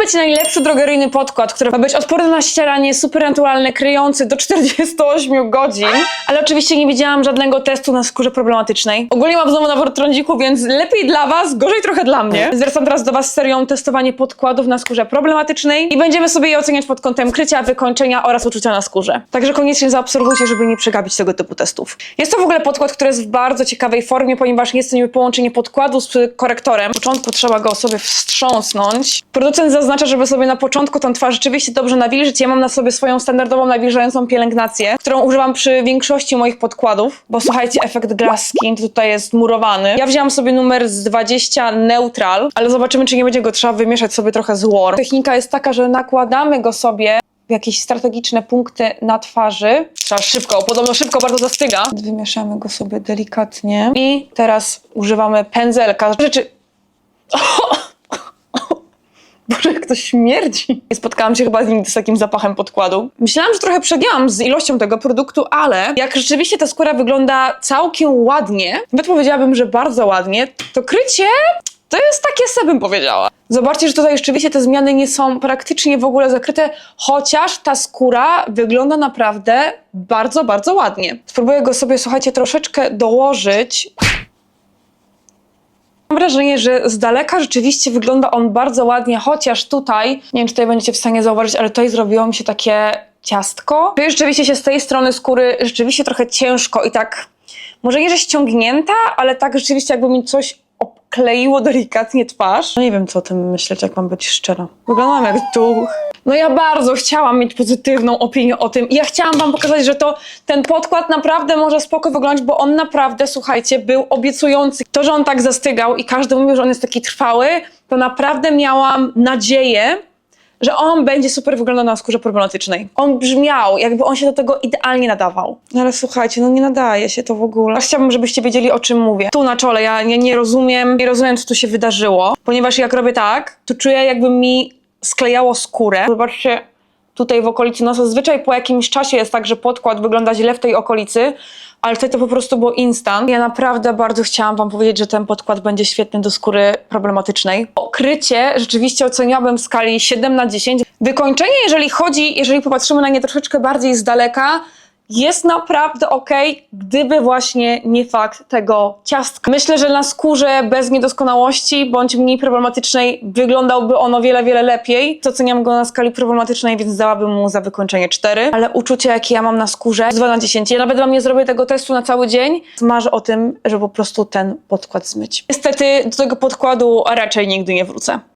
być najlepszy drogeryjny podkład, który ma być odporny na ścieranie, supernaturalny, kryjący do 48 godzin. Ale oczywiście nie widziałam żadnego testu na skórze problematycznej. Ogólnie mam znowu nawór trądziku, więc lepiej dla was, gorzej trochę dla mnie. Zwracam teraz do was serią testowanie podkładów na skórze problematycznej i będziemy sobie je oceniać pod kątem krycia, wykończenia oraz uczucia na skórze. Także koniecznie zaobserwujcie, żeby nie przegapić tego typu testów. Jest to w ogóle podkład, który jest w bardzo ciekawej formie, ponieważ jest to niby połączenie podkładu z korektorem. Na początku trzeba go sobie wstrząsnąć. Producent zaznacza, żeby sobie na początku tą twarz rzeczywiście dobrze nawilżyć. Ja mam na sobie swoją standardową nawilżającą pielęgnację, którą używam przy większości moich podkładów, bo słuchajcie, efekt glass skin tutaj jest murowany. Ja wzięłam sobie numer z 20 neutral, ale zobaczymy, czy nie będzie go trzeba wymieszać sobie trochę z warm. Technika jest taka, że nakładamy go sobie w jakieś strategiczne punkty na twarzy. Trzeba szybko, podobno szybko bardzo zastyga. Wymieszamy go sobie delikatnie. I teraz używamy pędzelka. Rzeczy... Boże, jak to śmierdzi. Spotkałam się chyba nigdy z takim zapachem podkładu. Myślałam, że trochę przegięłam z ilością tego produktu, ale jak rzeczywiście ta skóra wygląda całkiem ładnie, nawet powiedziałabym, że bardzo ładnie, to krycie to jest takie sobie bym powiedziała. Zobaczcie, że tutaj rzeczywiście te zmiany nie są praktycznie w ogóle zakryte, chociaż ta skóra wygląda naprawdę bardzo, bardzo ładnie. Spróbuję go sobie, słuchajcie, troszeczkę dołożyć. Mam wrażenie, że z daleka rzeczywiście wygląda on bardzo ładnie, chociaż tutaj, nie wiem czy tutaj będziecie w stanie zauważyć, ale tutaj zrobiło mi się takie ciastko. Tu rzeczywiście się z tej strony skóry rzeczywiście trochę ciężko i tak, może nie, że ściągnięta, ale tak rzeczywiście jakby mi coś obkleiło delikatnie twarz. No nie wiem co o tym myśleć, jak mam być szczera. Wyglądam jak duch. No ja bardzo chciałam mieć pozytywną opinię o tym i ja chciałam wam pokazać, że to ten podkład naprawdę może spoko wyglądać, bo on naprawdę, słuchajcie, był obiecujący. To, że on tak zastygał i każdy mówił, że on jest taki trwały, to naprawdę miałam nadzieję, że on będzie super wyglądał na skórze problematycznej. On brzmiał, jakby on się do tego idealnie nadawał. No ale słuchajcie, no nie nadaje się to w ogóle. Aż chciałabym, żebyście wiedzieli, o czym mówię. Tu na czole ja nie, nie rozumiem, nie rozumiem, co tu się wydarzyło, ponieważ jak robię tak, to czuję, jakby mi sklejało skórę. Zobaczcie, tutaj w okolicy nosa. Zazwyczaj po jakimś czasie jest tak, że podkład wygląda źle w tej okolicy, ale tutaj to po prostu było instant. Ja naprawdę bardzo chciałam wam powiedzieć, że ten podkład będzie świetny do skóry problematycznej. Okrycie rzeczywiście oceniałabym w skali 7 na 10. Wykończenie, jeżeli chodzi, jeżeli popatrzymy na nie troszeczkę bardziej z daleka, jest naprawdę ok, gdyby właśnie nie fakt tego ciastka. Myślę, że na skórze bez niedoskonałości bądź mniej problematycznej wyglądałby on o wiele, wiele lepiej. To oceniam go na skali problematycznej, więc dałabym mu za wykończenie 4. Ale uczucie, jakie ja mam na skórze, jest 2 na 10. Ja nawet wam nie zrobię tego testu na cały dzień. Marzę o tym, żeby po prostu ten podkład zmyć. Niestety do tego podkładu raczej nigdy nie wrócę.